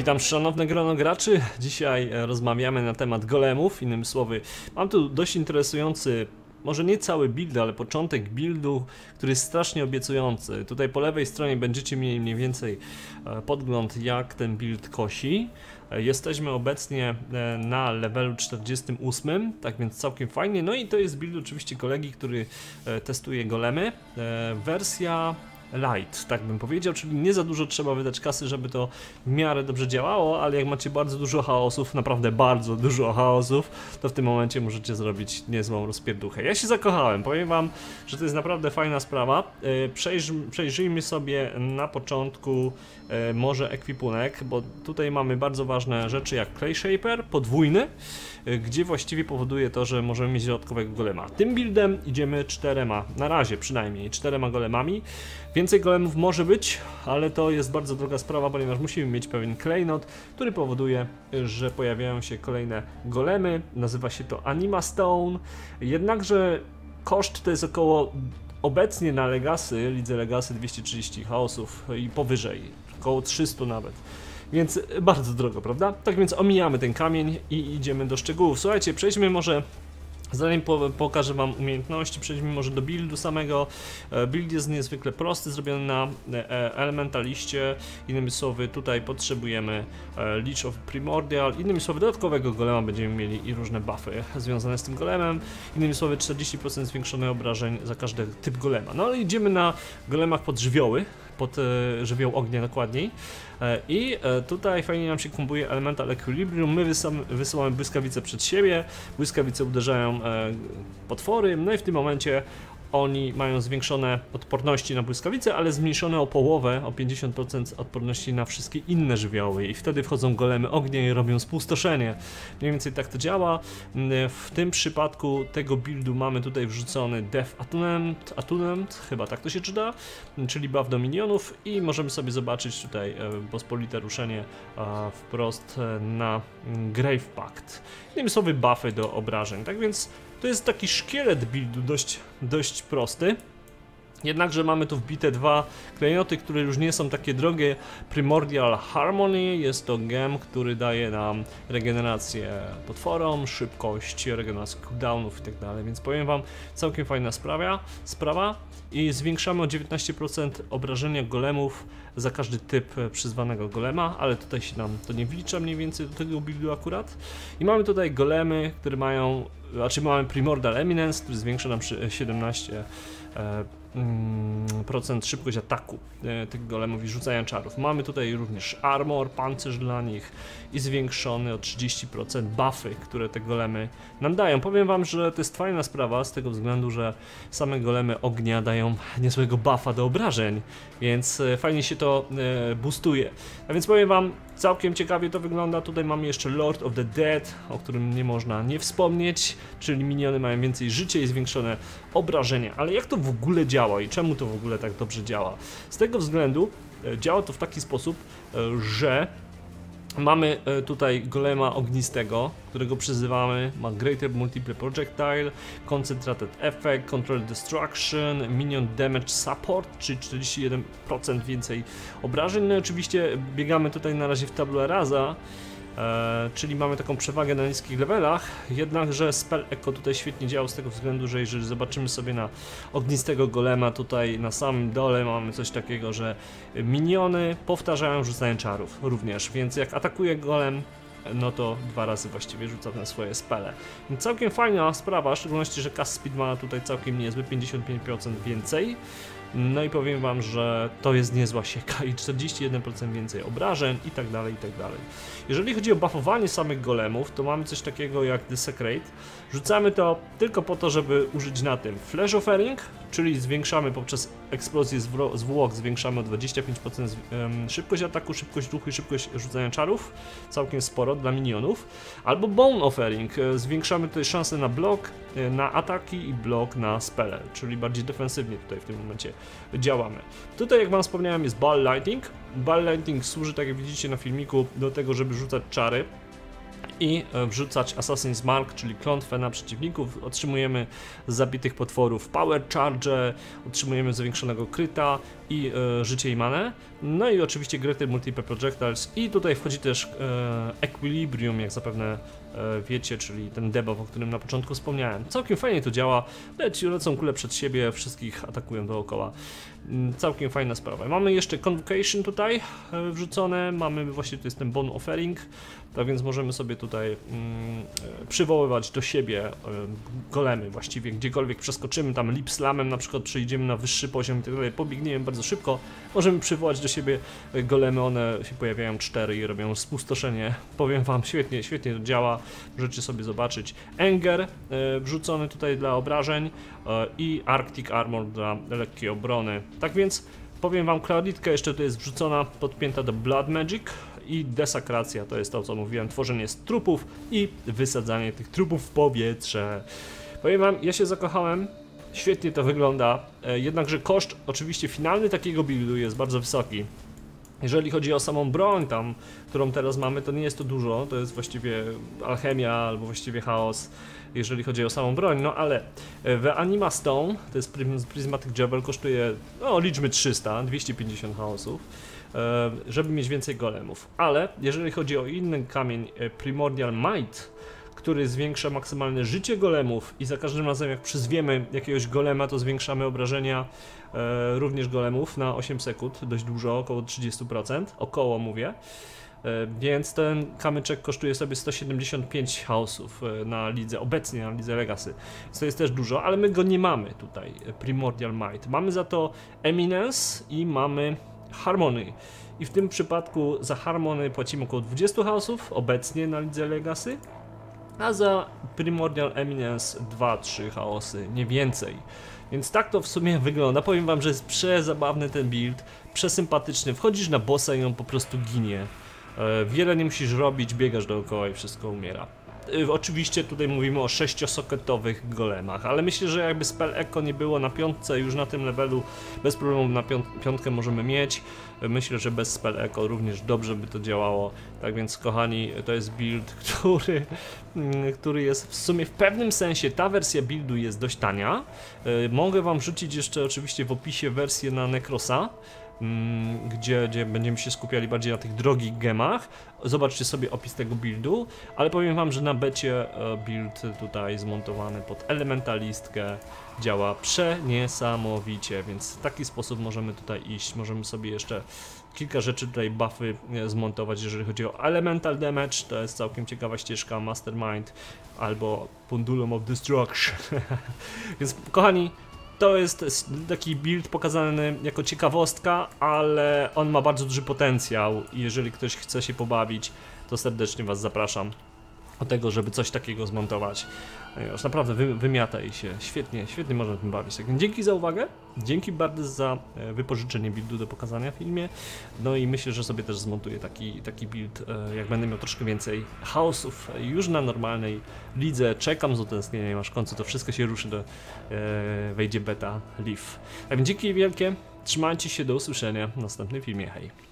Witam szanowne grono graczy. Dzisiaj e, rozmawiamy na temat golemów. Innymi słowy, mam tu dość interesujący, może nie cały build, ale początek buildu, który jest strasznie obiecujący. Tutaj po lewej stronie będziecie mieli mniej więcej e, podgląd, jak ten build kosi. E, Jesteśmy obecnie na levelu 48, tak więc całkiem fajnie. No i to jest build oczywiście kolegi, który testuje golemy. Wersja light, tak bym powiedział, czyli nie za dużo trzeba wydać kasy, żeby to w miarę dobrze działało, ale jak macie bardzo dużo chaosów, naprawdę bardzo dużo chaosów, to w tym momencie możecie zrobić niezłą rozpierduchę. Ja się zakochałem, powiem wam, że to jest naprawdę fajna sprawa. E, Przejrz, przejrzyjmy sobie na początku e, może ekwipunek, bo tutaj mamy bardzo ważne rzeczy jak Clay Shaper, podwójny, e, gdzie właściwie powoduje to, że możemy mieć dodatkowego golema. Tym buildem idziemy czterema, na razie przynajmniej, czterema golemami. Więcej golemów może być, ale to jest bardzo droga sprawa, ponieważ musimy mieć pewien klejnot, który powoduje, że pojawiają się kolejne golemy. Nazywa się to Anima Stone. Jednakże koszt to jest około obecnie na Legacy, lidze Legacy 230 chaosów i powyżej, około 300 nawet. Więc bardzo drogo, prawda? Tak więc omijamy ten kamień i idziemy do szczegółów. Słuchajcie, przejdźmy może Zanim po, pokażę Wam umiejętności, przejdźmy może do buildu samego. E, Build jest niezwykle prosty, zrobiony na e, elementaliście. Innymi słowy, tutaj potrzebujemy e, Leech of Primordial. Innymi słowy, dodatkowego golema będziemy mieli i różne buffy związane z tym golemem. Innymi słowy, 40% zwiększone obrażeń za każdy typ golema. No ale idziemy na golemach pod żywioły, pod e, żywioł ognia dokładniej. E, I e, tutaj fajnie nam się kombuje Elemental Equilibrium. My wysam, wysyłamy błyskawice przed siebie, błyskawice uderzają potwory, no i w tym momencie oni mają zwiększone odporności na błyskawice, ale zmniejszone o połowę, o 50% odporności na wszystkie inne żywioły i wtedy wchodzą golemy ognia i robią spustoszenie. Mniej więcej tak to działa. W tym przypadku tego buildu mamy tutaj wrzucony Death Attunement, Attunement chyba tak to się czyta, czyli buff do minionów i możemy sobie zobaczyć tutaj e, pospolite ruszenie e, wprost e, na Grave Pact. Innymi słowy buffy do obrażeń, tak więc to jest taki szkielet buildu dość, dość prosty. Jednakże mamy tu wbite dwa klejnoty, które już nie są takie drogie. Primordial Harmony jest to gem, który daje nam regenerację potworom, szybkość, regenerację cooldownów i tak. Więc powiem wam, całkiem fajna sprawa, sprawa. I zwiększamy o 19% obrażenia golemów za każdy typ przyzwanego golema, ale tutaj się nam to nie wlicza mniej więcej do tego buildu akurat. I mamy tutaj golemy, które mają, znaczy mamy Primordial Eminence, który zwiększa nam przy- 17 e, mm, procent szybkość ataku e, tych golemów i rzucania czarów. Mamy tutaj również armor, pancerz dla nich i zwiększony o 30% buffy, które te golemy nam dają. Powiem wam, że to jest fajna sprawa z tego względu, że same golemy ognia dają niezłego buffa do obrażeń, więc e, fajnie się to e, boostuje. A więc powiem wam, całkiem ciekawie to wygląda. Tutaj mamy jeszcze Lord of the Dead, o którym nie można nie wspomnieć, czyli miniony mają więcej życia i zwiększone obrażenia. Ale jak to w ogóle działa i czemu to w ogóle tak dobrze działa? Z tego względu e, działa to w taki sposób, e, że Mamy e, tutaj golema ognistego, którego przyzywamy. Ma Greater Multiple Projectile, Concentrated Effect, Control Destruction, Minion Damage Support, czyli 41% więcej obrażeń. No i oczywiście biegamy tutaj na razie w tabula rasa, e, czyli mamy taką przewagę na niskich levelach. Jednakże Spell Echo tutaj świetnie działa z tego względu, że jeżeli zobaczymy sobie na ognistego golema, tutaj na samym dole mamy coś takiego, że miniony powtarzają rzucanie czarów również, więc jak atakuje golem, no to dwa razy właściwie rzuca na swoje spele. Całkiem fajna sprawa, w szczególności, że cast speed ma tutaj całkiem niezły, 55% więcej. No i powiem wam, że to jest niezła sieka i 41% więcej obrażeń i tak dalej, i tak dalej. Jeżeli chodzi o buffowanie samych golemów, to mamy coś takiego jak Desecrate. Rzucamy to tylko po to, żeby użyć na tym Flash Offering, czyli zwiększamy poprzez eksplozję zwłok, zwiększamy o 25% zw- em, szybkość ataku, szybkość ruchu i szybkość rzucania czarów, całkiem sporo dla minionów. Albo Bone Offering, e, zwiększamy tutaj szanse na blok, na ataki i blok na spele, czyli bardziej defensywnie tutaj w tym momencie działamy. Tutaj jak wam wspomniałem jest Ball Lighting. Ball Lighting służy, tak jak widzicie na filmiku, do tego, żeby rzucać czary i e, wrzucać Assassin's Mark, czyli klątwę na przeciwników. Otrzymujemy z zabitych potworów Power Charge, otrzymujemy zwiększonego kryta i e, życie i manę. No i oczywiście Greater Multiple Projectiles i tutaj wchodzi też e, Equilibrium, jak zapewne wiecie, czyli ten debuff, o którym na początku wspomniałem. Całkiem fajnie to działa, leci, lecą kule przed siebie, wszystkich atakują dookoła. Mm, Całkiem fajna sprawa. Mamy jeszcze Convocation tutaj e, wrzucone, mamy właśnie to jest ten Bone Offering, tak więc możemy sobie tutaj mm, e, przywoływać do siebie e, golemy właściwie, gdziekolwiek przeskoczymy, tam lip slamem na przykład przejdziemy na wyższy poziom i tak dalej, pobiegniemy bardzo szybko, możemy przywołać do siebie e, golemy, one się pojawiają cztery i robią spustoszenie. Powiem wam, świetnie, świetnie to działa, możecie sobie zobaczyć. Enger e, wrzucony tutaj dla obrażeń e, i Arctic Armor dla lekkiej obrony. Tak więc powiem wam, Clauditka jeszcze tu jest wrzucona, podpięta do Blood Magic i desakracja, to jest to co mówiłem, tworzenie z trupów i wysadzanie tych trupów w powietrze. Powiem wam, ja się zakochałem, świetnie to wygląda, e, jednakże koszt oczywiście finalny takiego buildu jest bardzo wysoki. Jeżeli chodzi o samą broń tam, którą teraz mamy, to nie jest to dużo, to jest właściwie alchemia albo właściwie chaos, jeżeli chodzi o samą broń, no ale e, w Anima Stone, to jest Prismatic Jewel, kosztuje, no liczmy 300, 250 chaosów, e, żeby mieć więcej golemów. Ale jeżeli chodzi o inny kamień, e, Primordial Might, który zwiększa maksymalne życie golemów i za każdym razem jak przyzwiemy jakiegoś golema, to zwiększamy obrażenia e, również golemów na 8 sekund, dość dużo, około 30%, około mówię. E, Więc ten kamyczek kosztuje sobie 175 chaosów e, na lidze, obecnie na lidze Legacy. To jest też dużo, ale my go nie mamy tutaj, e, Primordial Might. Mamy za to Eminence i mamy Harmony. I w tym przypadku za Harmony płacimy około 20 chaosów obecnie na lidze Legacy, a za Primordial Eminence 2-3 chaosy, nie więcej. Więc tak to w sumie wygląda. Powiem wam, że jest przezabawny ten build, przesympatyczny. Wchodzisz na bossa i on po prostu ginie. E, Wiele nie musisz robić, biegasz dookoła i wszystko umiera. E, Oczywiście tutaj mówimy o sześciosoketowych golemach, ale myślę, że jakby spell echo nie było na piątce, już na tym levelu bez problemu na piąt- piątkę możemy mieć. Myślę, że bez spell echo również dobrze by to działało. Tak więc kochani, to jest build, który, mm, który jest w sumie w pewnym sensie, ta wersja buildu jest dość tania. E, Mogę wam wrzucić jeszcze oczywiście w opisie wersję na Necrosa gdzie, gdzie będziemy się skupiali bardziej na tych drogich gemach. Zobaczcie sobie opis tego buildu, ale powiem wam, że na becie e, build tutaj zmontowany pod elementalistkę działa przeniesamowicie, więc w taki sposób możemy tutaj iść. Możemy sobie jeszcze kilka rzeczy tutaj buffy e, zmontować, jeżeli chodzi o elemental damage, to jest całkiem ciekawa ścieżka Mastermind albo Pendulum of Destruction. więc kochani, to jest taki build pokazany jako ciekawostka, ale on ma bardzo duży potencjał i jeżeli ktoś chce się pobawić, to serdecznie Was zapraszam do tego, żeby coś takiego zmontować. Już naprawdę wy, wymiata się świetnie, świetnie można tym bawić. Tak dzięki za uwagę, dzięki bardzo za e, wypożyczenie buildu do pokazania w filmie. No i myślę, że sobie też zmontuję taki, taki build, e, jak będę miał troszkę więcej chaosów już na normalnej lidze. Czekam z utęsknieniem, aż w końcu to wszystko się ruszy, do, e, wejdzie beta Leaf. Tak więc dzięki wielkie, trzymajcie się, do usłyszenia w następnym filmie, hej.